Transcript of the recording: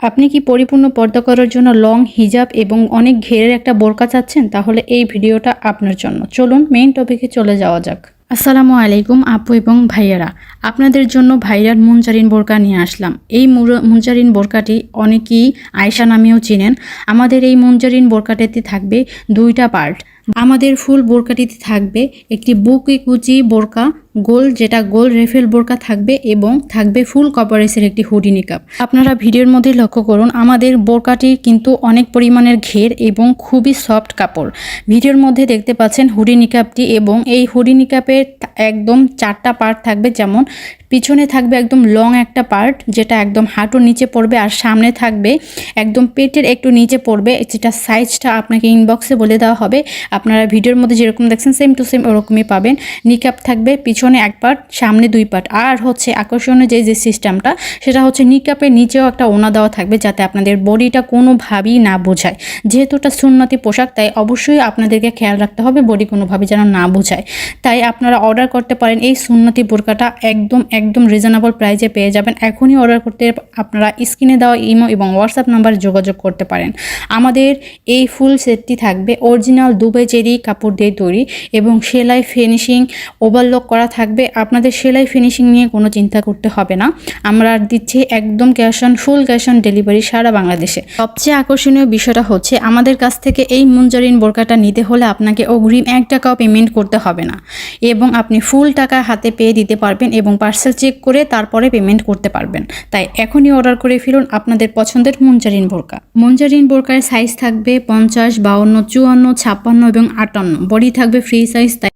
আপনি কি পরিপূর্ণ পর্দা করার জন্য লং হিজাব এবং অনেক ঘেরের একটা বোরকা চাচ্ছেন? তাহলে এই ভিডিওটা আপনার জন্য। চলুন মেইন টপিকে চলে যাওয়া যাক। আসসালামু আলাইকুম আপু এবং ভাইয়ারা। আপনাদের জন্য ভাইরার মুনজারিন বোরকা নিয়ে আসলাম। এই মুনজারিন বোরকাটি অনেকেই আয়সা নামেও চিনেন। আমাদের এই মুনজারিন বোরকাটিতে থাকবে দুইটা পার্ট আমাদের ফুল বোরকাটিতে থাকবে একটি বুকি কুচি বোরকা গোল, যেটা গোল রেফেল বোরকা থাকবে এবং থাকবে ফুল কভারেজের একটি হুডি নিকাপ আপনারা ভিডিওর মধ্যে লক্ষ্য করুন, আমাদের বোরকাটি কিন্তু অনেক পরিমাণের ঘের এবং খুবই সফট কাপড়। ভিডিওর মধ্যে দেখতে পাচ্ছেন হুডি নিকাপটি এবং এই হুডি নিকাপের একদম চারটা পার্ট থাকবে, যেমন পিছনে থাকবে একদম লং একটা পার্ট, যেটা একদম হাঁটুর নিচে পড়বে আর সামনে থাকবে একদম পেটের একটু নিচে পড়বে, যেটা সাইজটা আপনাকে ইনবক্সে বলে দেওয়া হবে। আপনারা ভিডিওর মধ্যে যেরকম দেখছেন সেম টু সেম ওরকমই পাবেন। নিকাপ থাকবে, পিছনে এক পার্ট সামনে দুই পার্ট আর হচ্ছে আকর্ষণীয় যে যে সিস্টেমটা, সেটা হচ্ছে নিকাপের নিচেও একটা ওনা দেওয়া থাকবে যাতে আপনাদের বডিটা কোনোভাবেই না বোঝায়। যেহেতু এটা সুন্নতি পোশাক, তাই অবশ্যই আপনাদেরকে খেয়াল রাখতে হবে বডি কোনোভাবে যেন না বোঝায়। তাই আপনারা অর্ডার করতে পারেন, এই সুন্নতি বোরকাটা একদম একদম রিজনেবল প্রাইজে পেয়ে যাবেন। এখনই অর্ডার করতে আপনারা স্ক্রিনে দেওয়া ইমো এবং হোয়াটসঅ্যাপ নাম্বারে যোগাযোগ করতে পারেন। আমাদের এই ফুল সেটটি থাকবে অরিজিনাল দুবাই চেরি কাপড় দিয়ে তৈরি এবং সেলাই ফিনিশিং ওভারলক করা থাকবে, আপনাদের সেলাই ফিনিশিং নিয়ে কোনো চিন্তা করতে হবে না। আমরা দিচ্ছি একদম cash on full cash on delivery সারা বাংলাদেশে। সবচেয়ে আকর্ষণীয় বিষয়টা হচ্ছে, আমাদের কাছ থেকে এই মুঞ্জারিন বোরকাটা নিতে হলে আপনাকে অগ্রিম এক টাকাও পেমেন্ট করতে হবে না। এবং আপনি ফুল টাকা হাতে পেয়ে দিতে পারবেন এবং পার্সেল চেক করে তারপরে পেমেন্ট করতে পারবেন। তাই এখনই অর্ডার করে ফেলুন আপনাদের পছন্দের মুঞ্জারিন বোরকা। মুঞ্জারিন বোরকার সাইজ থাকবে পঞ্চাশ, বাউন্ন, চুয়ান্ন, ছাপ্পান্ন এবং আটান্ন। বডি থাকবে ফ্রি সাইজ তাই